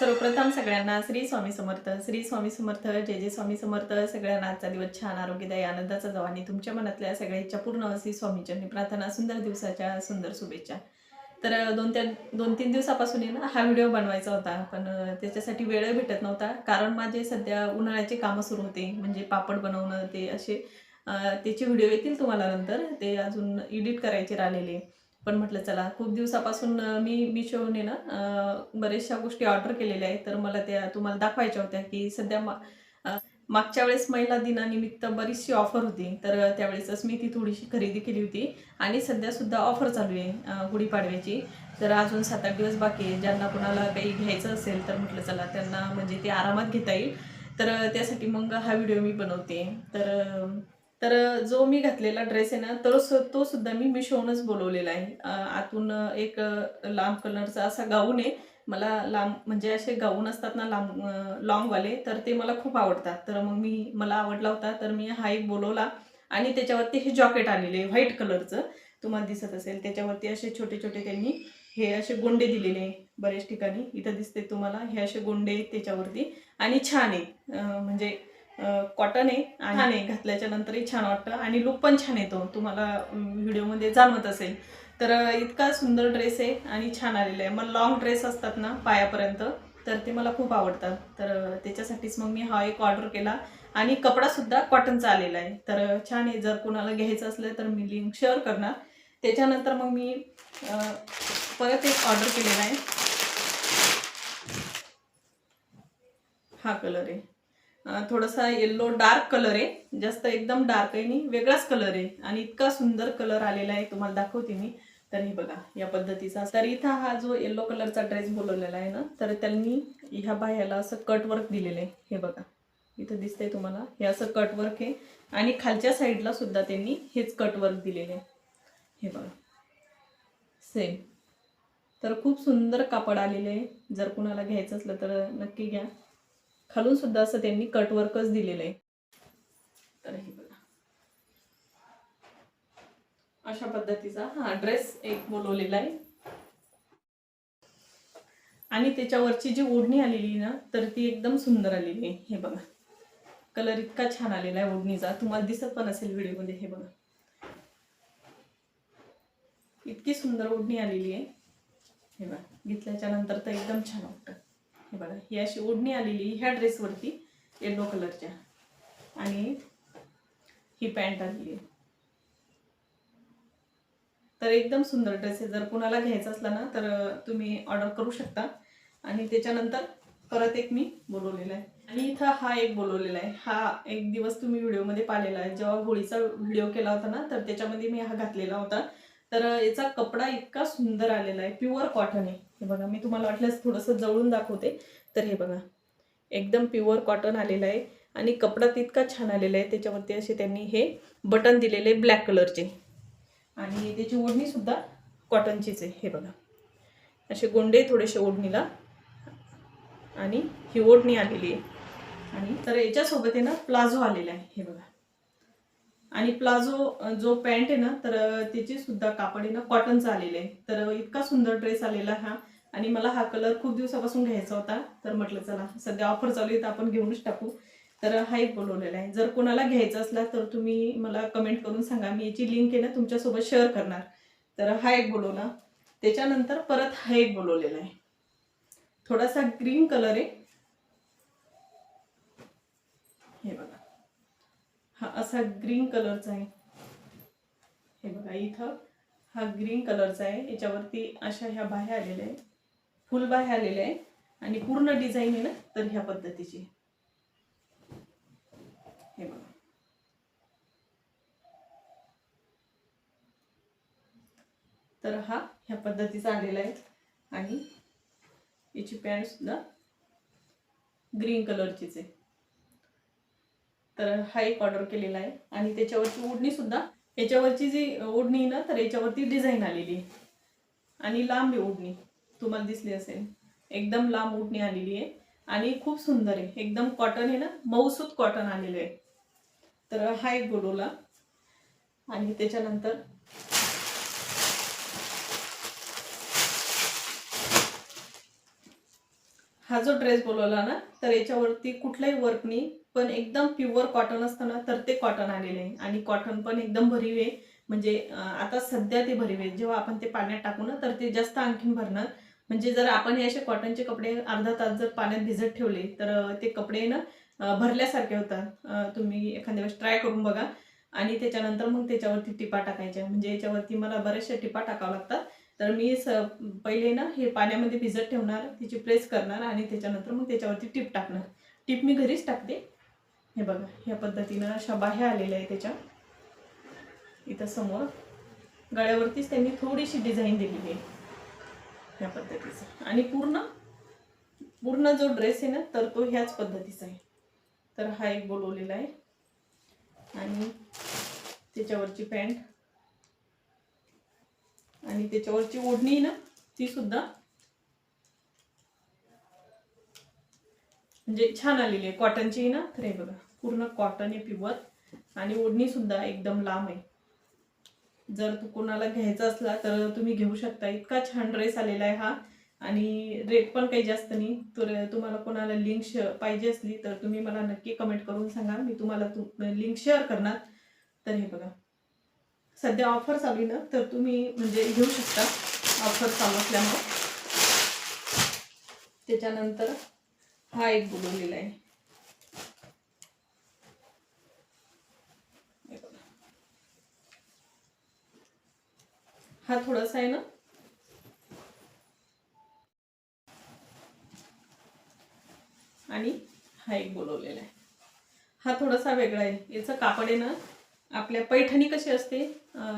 सर्वप्रथम सगळ्यांना श्री स्वामी समर्थ श्री स्वामी समर्थ जय जय स्वामी समर्थ. सगळ्यांना आजचा दिवस छान आरोग्यदायी आनंदाचा जावा. आणि तुमच्या मनातल्या सगळ्या इच्छा पूर्ण अशी स्वामीचरणी प्रार्थना सुंदर दिवसाच्या सुंदर शुभेच्छा. तर दोन त्या दोन तीन दिवसापासून ना हा व्हिडिओ बनवायचा होता. पण त्याच्यासाठी वेळ भेटत नव्हता. कारण माझे सध्या उन्हाळ्याचे कामं सुरू होते. म्हणजे पापड बनवणं ते असे त्याचे व्हिडिओ येतील तुम्हाला नंतर. ते अजून एडिट करायचे राहिलेले. पण म्हटलं चला खूप दिवसापासून मी मिशोने ना बऱ्याचशा गोष्टी ऑर्डर केलेल्या आहेत. तर मला त्या तुम्हाला दाखवायच्या होत्या की सध्या मा मागच्या वेळेस महिला दिनानिमित्त बरीचशी ऑफर होती. तर त्यावेळेसच मी ती थोडीशी खरेदी केली होती. आणि सध्या सुद्धा ऑफर चालू आहे गुढीपाडव्याची. तर अजून सात आठ दिवस बाकी आहे. ज्यांना कुणाला काही घ्यायचं असेल तर म्हटलं चला त्यांना म्हणजे ते आरामात घेता येईल. तर त्यासाठी मग हा व्हिडिओ मी बनवते. तर तर जो मी घातलेला ड्रेस आहे ना तो सु- तो सुद्धा मी मिशोवूनच बोलवलेला आहे. आतून एक लांब कलरचा असा गाऊन आहे. मला लांब म्हणजे असे गाऊन असतात ना लांब लॉंगवाले तर ते मला खूप आवडतात. तर मग मी मला आवडला होता तर मी हा एक बोलवला. आणि त्याच्यावरती हे जॉकेट आलेले आहे व्हाईट कलरचं तुम्हाला दिसत असेल त्याच्यावरती असे छोटे छोटे त्यांनी हे असे गोंडे दिलेले बऱ्याच ठिकाणी. इथं दिसते तुम्हाला हे असे गोंडे आहेत त्याच्यावरती. आणि छान आहे. म्हणजे कॉटन आहे आणि छान आहे. घातल्याच्या नंतरही छान वाटतं. आणि लुक पण छान येतो. तुम्हाला व्हिडिओमध्ये जाणवत असेल. तर इतका सुंदर ड्रेस आहे आणि छान आलेला आहे. मग लॉंग ड्रेस असतात ना पायापर्यंत तर ते मला खूप आवडतात. तर त्याच्यासाठीच मग मी हा एक ऑर्डर केला. आणि कपडा सुद्धा कॉटनचा आलेला आहे. तर छान आहे. जर कोणाला घ्यायचं असलं तर मी लिंक शेअर करणार. त्याच्यानंतर मग मी परत एक ऑर्डर केलेला आहे. हा कलर आहे. थोडासा येल्लो डार्क कलर आहे. जास्त एकदम डार्क आहे आणि वेगळाच कलर आहे. आणि इतका सुंदर कलर आलेला आहे तुम्हाला दाखवते मी. तर हे बघा या पद्धतीचा. तर इथं हा जो येल्लो कलरचा ड्रेस बोलवलेला आहे ना तर त्यांनी ह्या बाह्याला असं कटवर्क दिलेलं आहे. हे बघा इथं दिसतंय तुम्हाला. हे असं कटवर्क आहे. आणि खालच्या साईडला सुद्धा त्यांनी हेच कटवर्क दिलेलं दिलेले आहे. हे बघा सेम तर खूप सुंदर कापड आलेले आहे. जर कुणाला घ्यायचं असलं तर नक्की घ्या. खालून सुद्धा असं त्यांनी कटवर्कच दिलेलं आहे. तर हे बघा. अशा पद्धतीचा हा ड्रेस एक बोलवलेला आहे. आणि त्याच्यावरची जी ओढणी आलेली आहे ना तर ती एकदम सुंदर आलेली आहे. हे बघा. कलर इतका छान आलेला आहे ओढणीचा. तुम्हाला दिसत पण असेल व्हिडिओमध्ये हे बघा. इतकी सुंदर ओढणी आलेली आहे. हे बघा. घेतल्याच्या नंतर तर एकदम छान वाटतं. हे बघा ही अशी ओढणी आलेली ह्या ड्रेसवरती येलो कलरच्या आणि ही पॅन्ट आलेली आहे. तर एकदम सुंदर ड्रेस आहे. जर कुणाला घ्यायचा असला ना तर तुम्ही ऑर्डर करू शकता. आणि त्याच्यानंतर परत एक मी बोलवलेला आहे. आणि इथं हा एक बोलवलेला आहे. हा एक दिवस तुम्ही व्हिडिओमध्ये पाहिलेला आहे. जेव्हा होळीचा व्हिडिओ केला होता ना तर त्याच्यामध्ये मी हा घातलेला होता. तर याचा कपडा इतका सुंदर आलेला आहे प्युअर कॉटन आहे. हे बघा मी तुम्हाला वाटल्यास थोडंसं जवळून दाखवते तर हे बघा एकदम प्युअर कॉटन आलेलं आहे आणि कपडा तितका छान आलेला आहे त्याच्यावरती असे त्यांनी हे बटन दिलेले ब्लॅक कलरचे आणि त्याची ओढणीसुद्धा कॉटनचीच आहे हे बघा. असे गोंडे थोडेसे ओढणीला आणि ही ओढणी आलेली आहे. आणि तर याच्यासोबत आहे ना प्लाझो आलेला आहे हे बघा. आणि प्लाझो जो पॅन्ट आहे ना तर त्याची सुद्धा कापड आहे ना कॉटनचा आलेलं आहे. तर इतका सुंदर ड्रेस आलेला हा. आणि मला हा कलर खूप दिवसापासून घ्यायचा होता. तर म्हटलं चला सध्या ऑफर चालू आहे तर आपण घेऊनच टाकू. तर हा एक बोलवलेला आहे. जर कोणाला घ्यायचा असला तर तुम्ही मला कमेंट करून सांगा. मी याची लिंक आहे ना तुमच्यासोबत शेअर करणार. तर हा एक बोलवला. त्याच्यानंतर परत हा एक बोलवलेला आहे. थोडासा ग्रीन कलर आहे. हे बघा. हा असा ग्रीन कलरचा आहे. हे बघा इथं हा ग्रीन कलरचा आहे. याच्यावरती अशा ह्या बाह्या आलेल्या आहेत. फुल बाह्या आलेल्या आहे आणि पूर्ण डिझाईन आहे ना तर ह्या पद्धतीची. हे बघा. तर हा ह्या पद्धतीचा आलेला आहे. आणि याची पॅन्ट सुद्धा ग्रीन कलरचीच आहे. तर हा एक ऑर्डर केलेला आहे. आणि त्याच्यावरची उडणी सुद्धा याच्यावरची जी ओढणी आहे ना तर याच्यावरती डिझाईन आलेली आहे. आणि लांब आहे ओढणी तुम्हाला दिसली असेल. एकदम लांब ओढणी आलेली आहे. आणि खूप सुंदर आहे. एकदम कॉटन आहे ना मऊसूत कॉटन आलेलं आहे. तर हा एक गोडोला. आणि त्याच्यानंतर हा जो ड्रेस बोलवला ना तर याच्यावरती कुठलाही वर्क नाही. पण एकदम प्युअर कॉटन असतं ना तर ते कॉटन आलेले आहे. आणि कॉटन पण एकदम भरीव आहे. म्हणजे आता सध्या ते भरीव आहे. जेव्हा आपण ते पाण्यात टाकू ना तर ते जास्त आणखीन भरणार. म्हणजे जर आपण हे असे कॉटनचे कपडे अर्धा तास जर पाण्यात भिजत ठेवले तर ते कपडे ना भरल्यासारखे होतात. तुम्ही एखाद्या वेळेस ट्राय करून बघा. आणि त्याच्यानंतर मग त्याच्यावरती टिपा टाकायच्या. म्हणजे याच्यावरती मला बऱ्याचशा टिपा टाकाव्या लागतात. तर मी स पहिले ना हे पाण्यामध्ये भिजत ठेवणार तिची प्रेस करणार आणि त्याच्यानंतर मग त्याच्यावरती टीप टाकणार. टीप मी घरीच टाकते. हे बघा ह्या पद्धतीनं अशा बाह्या आलेल्या आहे त्याच्या. इथं समोर गळ्यावरतीच त्यांनी थोडीशी डिझाईन दिलेली आहे. ह्या पद्धतीचं. आणि पूर्ण पूर्ण जो ड्रेस आहे ना तर तो ह्याच पद्धतीचा आहे. तर हा एक बोलवलेला आहे. आणि त्याच्यावरची पॅन्ट. आणि त्याच्यावरची ओढणी आहे ना ती सुद्धा म्हणजे छान आलेली आहे. कॉटनची ना तर हे बघा. पूर्ण कॉटन आहे पिवत आणि ओढणी सुद्धा एकदम लांब आहे. जर तू कोणाला घ्यायचा असला तर तुम्ही घेऊ शकता. इतका छान ड्रेस आलेला आहे हा. आणि रेट पण काही जास्त नाही. तर तुम्हाला कोणाला लिंक श पाहिजे असली तर तुम्ही मला नक्की कमेंट करून सांगा. मी तुम्हाला तू लिंक शेअर करणार. तर हे बघा. सध्या ऑफर चालू ना तर तुम्ही म्हणजे घेऊ शकता. ऑफर चालू असल्यामुळे. त्याच्यानंतर हा एक बोलवलेला आहे हे बघा. हा थोडासा आहे ना. आणि हा एक बोलवलेला आहे. हा थोडासा वेगळा आहे. याचं कापड आहे ना आपल्या पैठणी कशी असते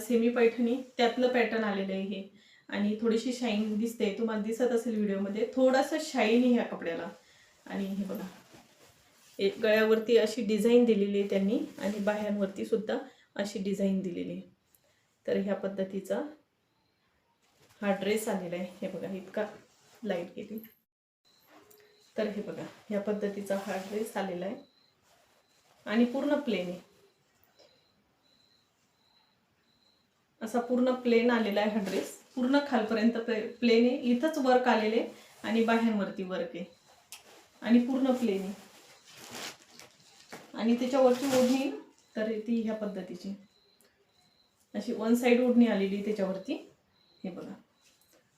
सेमी पैठणी त्यातलं पॅटर्न आलेलं आहे हे. आणि थोडीशी शाईन दिसते. तुम्हाला दिसत असेल व्हिडिओमध्ये थोडासा शाईन आहे ह्या कपड्याला. आणि हे बघा. एक गळ्यावरती अशी डिझाईन दिलेली आहे त्यांनी आणि बाह्यांवरती सुद्धा अशी डिझाईन दिलेली आहे. तर ह्या पद्धतीचा हा ड्रेस आलेला आहे. हे बघा इतका लाइट गेली तर हे बघा ह्या पद्धतीचा हा ड्रेस आलेला आहे. आणि पूर्ण प्लेन आहे. असा पूर्ण प्लेन आलेला आहे हा ड्रेस. पूर्ण खालपर्यंत प्लेन आहे. इथंच वर्क आलेले आणि बाह्यांवरती वर्क आहे. आणि पूर्ण प्लेन आहे. आणि त्याच्यावरची ओढणी तर ती ह्या पद्धतीची. अशी वन साईड ओढणी आलेली त्याच्यावरती. हे बघा.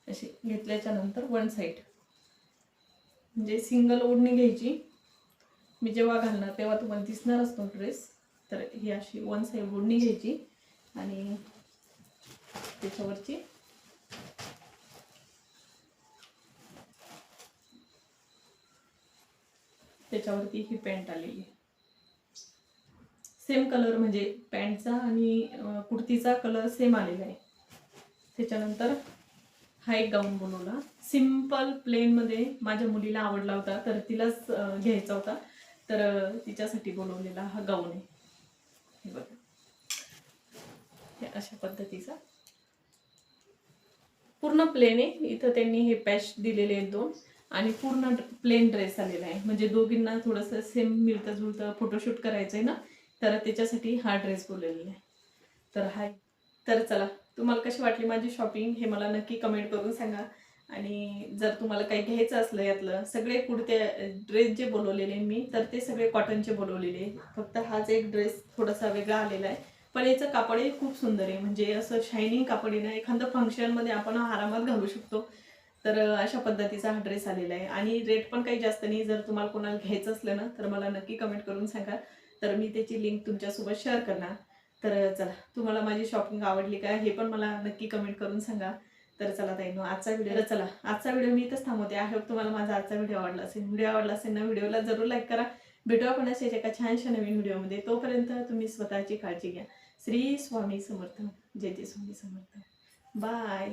अशी घेतल्याच्या नंतर वन साईड म्हणजे सिंगल ओढणी घ्यायची. मी जेव्हा घालणार तेव्हा तुम्हाला दिसणारच तो ड्रेस तर ही अशी वन साईड ओढणी घ्यायची. आणि त्याच्यावरची त्याच्यावरती ही पॅन्ट आलेली. सेम कलर म्हणजे पॅन्टचा आणि कुर्तीचा कलर सेम आलेला आहे. त्याच्यानंतर हा एक गाऊन बनवला सिंपल प्लेनमध्ये माझ्या मुलीला आवडला होता तर तिलाच घ्यायचा होता. तर तिच्यासाठी बनवलेला हा गाऊन आहे. हे बघा. अशा पद्धतीचा. पूर्ण प्लेन आहे. इथं त्यांनी हे पॅच दिलेले आहेत दोन. आणि पूर्ण प्लेन ड्रेस आलेला आहे. म्हणजे दोघींना थोडंसं सेम मिळतं जुळतं फोटोशूट करायचं आहे ना तर त्याच्यासाठी हा ड्रेस बोललेला आहे. तर हाय तर चला तुम्हाला कशी वाटली माझी शॉपिंग हे मला नक्की कमेंट करून सांगा. आणि जर तुम्हाला काही घ्यायचं असलं यातलं सगळे कुडते ड्रेस जे बोलवलेले मी तर ते सगळे कॉटनचे बोलवलेले. फक्त हाच एक ड्रेस थोडासा वेगळा आलेला आहे. पण याचं कापडही खूप सुंदर आहे. म्हणजे असं शायनिंग कापड आहे ना एखादं फंक्शनमध्ये आपण आरामात घालू शकतो. तर अशा पद्धतीचा हा ड्रेस आलेला आहे. आणि रेट पण काही जास्त नाही. जर तुम्हाला कोणाला घ्यायचं असलं ना तर मला नक्की कमेंट करून सांगा. तर मी त्याची लिंक तुमच्यासोबत शेअर करणार. तर चला तुम्हाला माझी शॉपिंग आवडली का हे पण मला नक्की कमेंट करून सांगा. तर चला ताई नो आजचा व्हिडिओ चला आजचा व्हिडिओ मी इथंच थांबवते. आय होप तुम्हाला माझा आजचा व्हिडिओ आवडला असेल. व्हिडिओ आवडला असेल ना व्हिडिओला जरूर लाईक करा. भेटू आपण असेच एका छानशा नवीन व्हिडिओमध्ये तोपर्यंत तुम्ही स्वतःची काळजी घ्या. श्री स्वामी समर्थ. जय जय स्वामी समर्थ. बाय